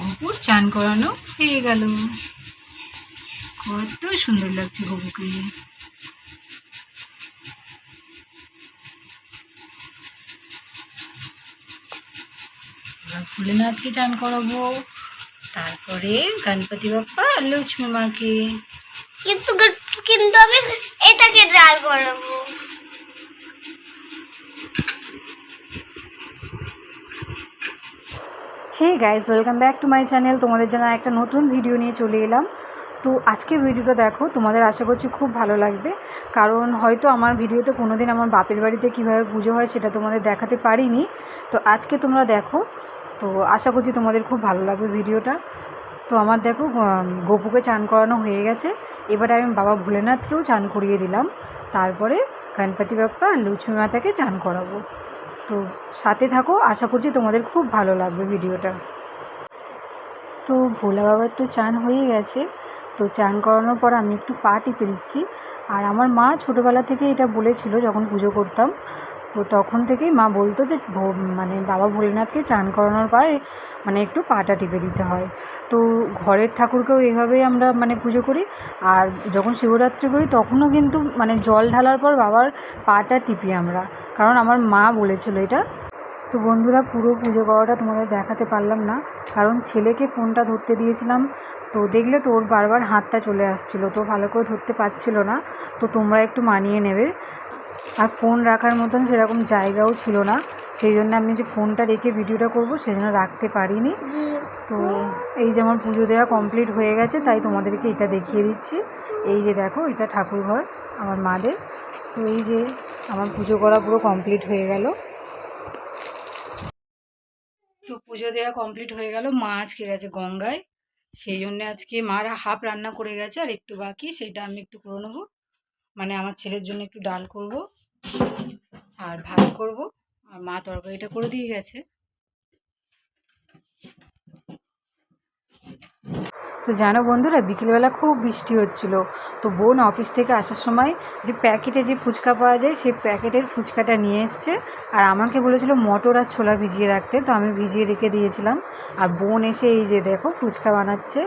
গপুর চান করানো হয়ে গেল। কত সুন্দর লাগছে গপুকে। ভোলেনাথকে চান করাবো, তারপরে গণপতি বাপ্পা আর লক্ষ্মী মাকে। কিন্তু কিন্তু আমি এটাকে ডাল করাবো। Hey guys welcome back to my channel তোমাদের জন্য একটা নতুন ভিডিও নিয়ে চলে এলাম। তো আজকের ভিডিওটা দেখো, তোমাদের আশা করছি খুব ভালো লাগবে। কারণ হয়তো আমার ভিডিওতে কোনো দিন আমার বাপের বাড়িতে কীভাবে পুজো হয় সেটা তোমাদের দেখাতে পারিনি। তো আজকে তোমরা দেখো, তো আশা করছি তোমাদের খুব ভালো লাগবে ভিডিওটা তো আমার দেখো গপুকে চান করানো হয়ে গেছে। এবারে আমি বাবা ভোলেনাথকেও চান করিয়ে দিলাম। তারপরে গণপতি বাপ্পা আর লক্ষ্মী মাতাকে চান করাবো। তো সাথে থাকো, আশা করছি তোমাদের খুব ভালো লাগবে ভিডিওটা। তো ভোলা বাবার তো চান হয়ে গেছে, তো চান করানোর পর আমি একটু পা টিপে দিচ্ছি। আর আমার মা ছোটোবেলা থেকে এটা বলেছিল যখন পুজো করতাম তো তখন থেকেই মা বলতো যে মানে বাবা ভোলেনাথকে চান করানোর পরে মানে একটু পাটা টিপে দিতে হয়। তো ঘরের ঠাকুরকেও এইভাবেই আমরা মানে পুজো করি। আর যখন শিবরাত্রি করি তখনও কিন্তু মানে জল ঢালার পর বাবার পাটা টিপি আমরা। কারণ আমার মা বলেছিল এটা। তো বন্ধুরা পুরো পুজো করাটা তোমাদের দেখাতে পারলাম না। কারণ ছেলেকে ফোনটা ধরতে দিয়েছিলাম। তো দেখলে তো ওর বারবার হাতটা চলে আসছিল। তো ভালো করে ধরতে পারছিল না। তো তোমরা একটু মানিয়ে নেবে। আর ফোন রাখার মতন সেরকম জায়গাও ছিল না। সেই জন্য আমি যে ফোনটা রেখে ভিডিওটা করব সেই জন্য রাখতে পারিনি। তো এই যে আমার পুজো দেওয়া কমপ্লিট হয়ে গেছে, তাই তোমাদেরকে এটা দেখিয়ে দিচ্ছি। এই যে দেখো, এটা ঠাকুরঘর আমার মাদের। তো এই যে আমার পুজো করা পুরো কমপ্লিট হয়ে গেল। তো পুজো দেওয়া কমপ্লিট হয়ে গেল। মা আজকে গেছে গঙ্গায়। সেই জন্য আজকে মারা হাফ রান্না করে গেছে, আর একটু বাকি, সেটা আমি একটু করে নেব। মানে আমার ছেলের জন্য একটু ডাল করব। আর ভাত করব। আর মা তরকারিটা করে দিয়ে গেছে। তো জানো বন্ধুরা, বিকেলবেলা খুব বৃষ্টি হচ্ছিল। তো বোন অফিস থেকে আসার সময় যে প্যাকেটে যে ফুচকা পাওয়া যায়, সেই প্যাকেটের ফুচকাটা নিয়ে এসছে। আর আমাকে বলেছিল মটর আর ছোলা ভিজিয়ে রাখতে, তো আমি ভিজিয়ে রেখে দিয়েছিলাম। আর বোন এসে এই যে দেখো, ফুচকা বানাচ্ছে।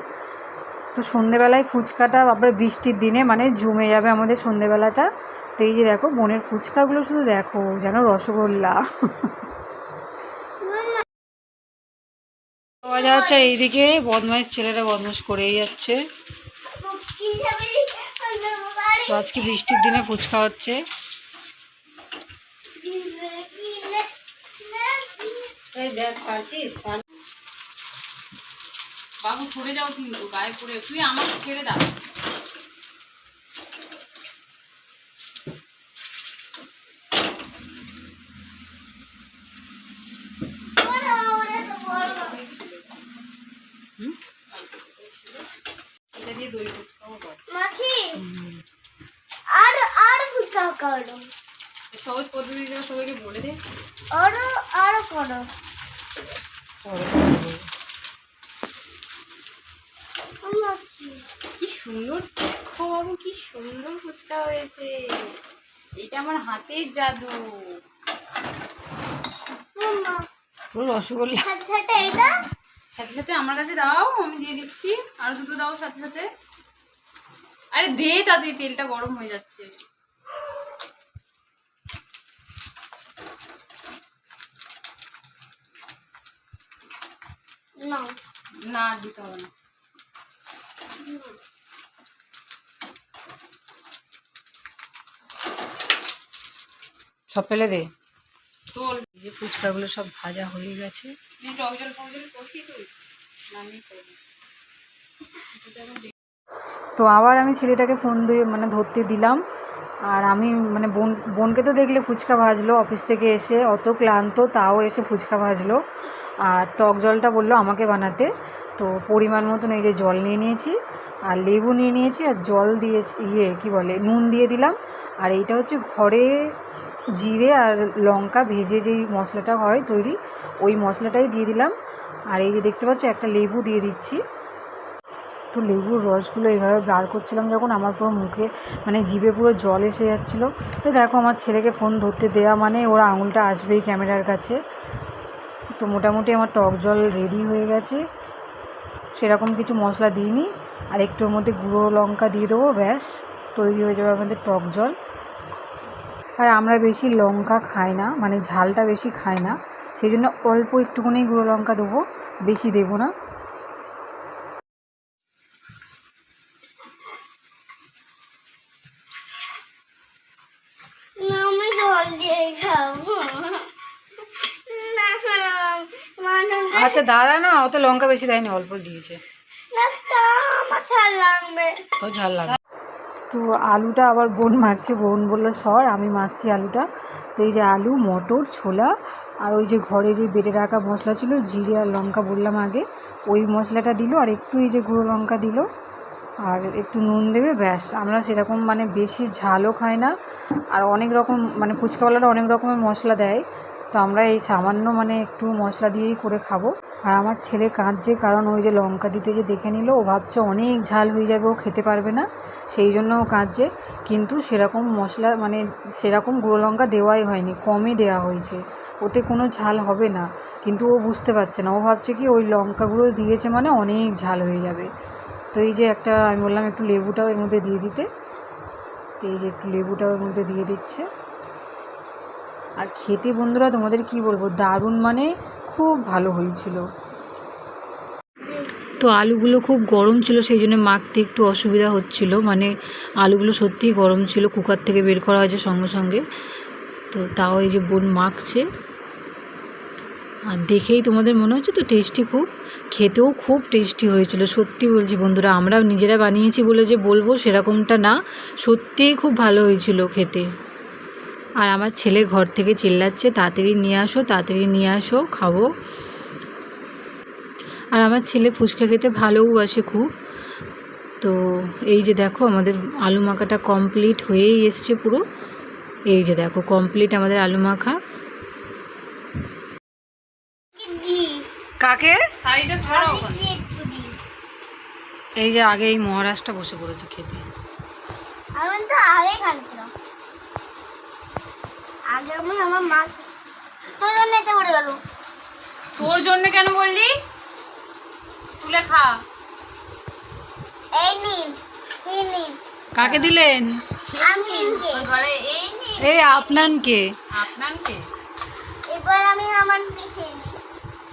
তো সন্ধেবেলায় ফুচকাটা আবার বৃষ্টির দিনে মানে জমে যাবে আমাদের সন্ধেবেলাটা। তো এই যে দেখো বোনের ফুচকাগুলো শুধু দেখো যেন রসগোল্লা। পাওয়া যাচ্ছে এইদিকে বদমাইশ ছেলেরা বদমাইশ করেই যাচ্ছে। তো আজকে বৃষ্টির দিনে ফুচকা হচ্ছে। বাবু সরে যাও কিন্তু গায়ে পড়ে। তুই আমাকে ছেড়ে দাও করো সহজ পদ্ধতি যেন সবাইকে বলে দে আরও আরও করো। কি সুন্দর দেখো বাবু কি সুন্দর ফুচকা হয়েছে। এটা আমার হাতের জাদু। রসগোল্লা। সাথে সাথে সাথে সাথে আমার কাছে দাও আমি দিয়ে দিচ্ছি। আর দুটো দাও সাথে সাথে। আরে দে তাড়াতাড়ি তেলটা গরম হয়ে যাচ্ছে। না। না দিতে হবে না। সব ফেলে দে। তোল। এই যে ফুচকাগুলো সব ভাজা হয়ে গেছে। করবি তুই? তো আবার আমি ছেলেটাকে ফোন দিয়ে মানে ধরতে দিলাম। আর আমি মানে বোন বোনকে তো দেখলে ফুচকা ভাজলো অফিস থেকে এসে অত ক্লান্ত তাও এসে ফুচকা ভাজলো। আর টক জলটা বলল আমাকে বানাতে। তো পরিমাণ মতন এই যে জল নিয়ে নিয়েছি, আর লেবু নিয়ে নিয়েছি, আর জল দিয়েছি ইয়ে কি বলে, নুন দিয়ে দিলাম। আর এইটা হচ্ছে ঘরে জিরে আর লঙ্কা ভেজে যেই মশলাটা হয় তৈরি, ওই মশলাটাই দিয়ে দিলাম। আর এই যে দেখতে পাচ্ছ, একটা লেবু দিয়ে দিচ্ছি। তো লেবুর রসগুলো এইভাবে বার করছিলাম যখন আমার পুরো মুখে মানে জিভে পুরো জল এসে যাচ্ছিল। তো দেখো, আমার ছেলেকে ফোন ধরতে দেওয়া মানে ওরা আঙুলটা আসবেই ক্যামেরার কাছে। তো মোটামুটি আমার টক জল রেডি হয়ে গেছে। সেরকম কিছু মশলা দিইনি। আর একটুর মধ্যে গুঁড়ো লঙ্কা দিয়ে দেবো, ব্যাস। তৈরি হয়ে যাবে আমাদের টক জল। আর আমরা বেশি লঙ্কা খাই না মানে ঝালটা বেশি খাই না। সেই জন্য অল্প একটুখানি গুঁড়ো লঙ্কা দেবো, বেশি দেবো না। জল দিয়ে খাব। আচ্ছা দাঁড়া না অত লঙ্কা বেশি দেয়নি অল্প দিয়েছে। তা আমার ছাড় লাগবে। তো ঝাল লাগে তো আলুটা আবার বোন মাখছে বোন বলল সর আমি মাখছি আলুটা। তো এই যে আলু মটর ছোলা আর ওই যে ঘরে যে বেটে রাখা মশলা ছিল জিরে আর লঙ্কা বললাম আগে ওই মশলাটা দিল আর একটু এই যে গুঁড়ো লঙ্কা দিল আর একটু নুন দেবে ব্যাস। আমরা সেরকম মানে বেশি ঝালও খাই না আর অনেক রকম মানে ফুচকাওয়ালারা অনেক রকমের মশলা দেয়। তো আমরা এই সামান্য মানে একটু মশলা দিয়েই করে খাব। আর আমার ছেলে কাঁদছে কারণ ওই যে লঙ্কা দিতে যে দেখে নিল, ও ভাবছে অনেক ঝাল হয়ে যাবে, ও খেতে পারবে না। সেই জন্য ও কাঁদছে। কিন্তু সেরকম মশলা মানে সেরকম গুঁড়ো লঙ্কা দেওয়াই হয়নি, কমই দেওয়া হয়েছে। ওতে কোনো ঝাল হবে না। কিন্তু ও বুঝতে পারছে না। ও ভাবছে কি ওই লঙ্কা গুঁড়ো দিয়েছে মানে অনেক ঝাল হয়ে যাবে। তো এই যে একটা, আমি বললাম একটু লেবুটাও এর মধ্যে দিয়ে দিতে। তো এই যে একটু লেবুটাও এর মধ্যে দিয়ে দিচ্ছে। আর খেতে বন্ধুরা তোমাদের কি বলব, দারুণ মানে খুব ভালো হয়েছিল। তো আলুগুলো খুব গরম ছিল, সেই জন্য মাখতে একটু অসুবিধা হচ্ছিল। মানে আলুগুলো সত্যিই গরম ছিল, কুকার থেকে বের করা হয়েছে সঙ্গে সঙ্গে। তো তাও এই যে বোন মাখছে। আর দেখেই তোমাদের মনে হচ্ছে তো টেস্টি খুব। খেতেও খুব টেস্টি হয়েছিল, সত্যি বলছি বন্ধুরা আমরা নিজেরা বানিয়েছি বলে যে বলব সেরকমটা না। সত্যিই খুব ভালো হয়েছিল খেতে। আর আমার ছেলে ঘর থেকে চিল্লাচ্ছে তাড়াতাড়ি নিয়ে আসো তাড়াতাড়ি নিয়ে আসো খাব। আর আমার ছেলে ফুচকা খেতে ভালোওবাসে খুব। তো এই যে দেখো আমাদের আলু মাখাটা কমপ্লিট হয়েই এসছে পুরো। এই যে দেখো কমপ্লিট আমাদের আলু মাখা। কাকে? এই যে আগে এই মহারাজটা বসে পড়েছে খেতে। আমি তো আগে আমি আমার মা তোর জন্য এটা পড়ে গেল। তোর জন্য কেন বললি? তুলে খা। এই নিন এই নিন। কাকে দিলেন? আমি ঘরে এই এই আপনানকে আপনাকে এবার আমি আমার পিছিয়ে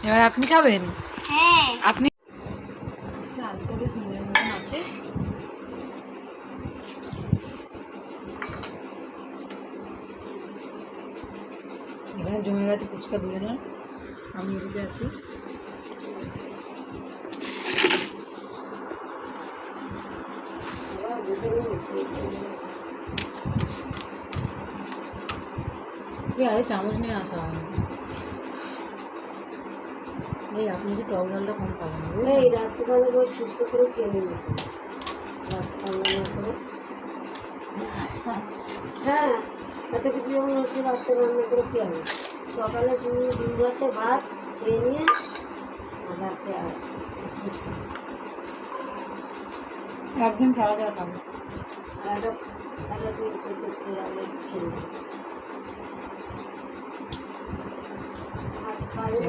এবার আপনি খাবেন? হ্যাঁ। আপনি এখানে জমে গেছে ফুচকা দুজনের আমি এদিকে আছি। আরে চামচ নিয়ে আসা হয়। এই আপনি কি টক ডালটা কম খাবেন? বুঝলেন? এই রাত্রিবেলা করে সুস্থ করে খেয়ে করে হ্যাঁ সাথে কিছু রাত্রে রান্না করে খেয়ে সকালে তুমি দু ঘণ্টা ভাত খেয়ে নিয়ে আর রাত্রে আর একদিন ছাড়া ছাড়া খাব আর একটা একটা দিন সেদ্ধ করে আগে খেয়ে নেবে।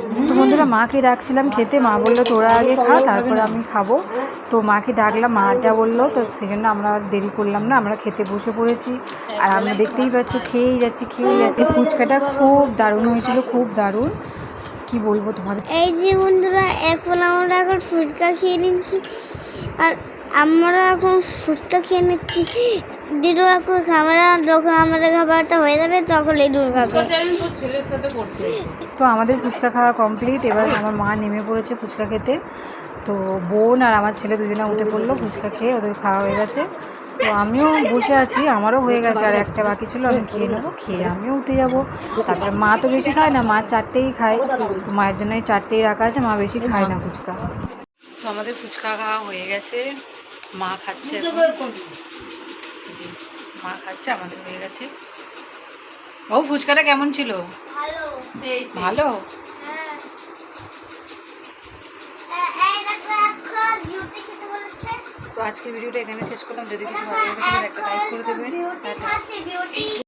তো বন্ধুরা মাকে ডাকছিলাম, খেতে। মা বলল, তোরা আগে খা, তারপরে আমি খাব। তো মাকে ডাকলাম মাটা বলল। তো সেই জন্য আমরা দেরি করলাম না, আমরা খেতে বসে পড়েছি। আর আমরা দেখতেই পাচ্ছ, খেয়েই যাচ্ছি খেয়েই যাচ্ছি। ফুচকাটা খুব দারুণ হয়েছিল, খুব দারুণ। কি বলব তোমাদের? এই যে বন্ধুরা, এখন আমরা এখন ফুচকা খেয়ে নিচ্ছি। আর আমরা এখন ফুচকা খেয়ে নিচ্ছি। দিদু খাবার যখন আমাদের খাবারটা হয়ে যাবে তখন লিডুর খাবে। তো আমাদের ফুচকা খাওয়া কমপ্লিট এবার আমার মা নেমে পড়েছে ফুচকা খেতে। তো বোন আর আমার ছেলে দুজনে উঠে পড়ল ফুচকা খেয়ে ওদের খাওয়া হয়ে গেছে। তো আমিও বসে আছি আমারও হয়ে গেছে আর একটা বাকি ছিল আমি খেয়ে নেব খেয়ে আমিও উঠে যাব। তারপরে মা তো বেশি খায় না মা চারটেই খায়। তো মায়ের জন্য এই চারটেই রাখা আছে মা বেশি খায় না ফুচকা। তো আমাদের ফুচকা খাওয়া হয়ে গেছে মা খাচ্ছে মা খাচ্ছে আমাদের হয়ে গেছে। বাবু ফুচকাটা কেমন ছিল? ভালো। সেই সেই। ভালো? হ্যাঁ। তো আজকের ভিডিওটা এখানে শেষ করলাম। যদি কিছু ভালো লাগে তাহলে একটা লাইক করে দেবেন।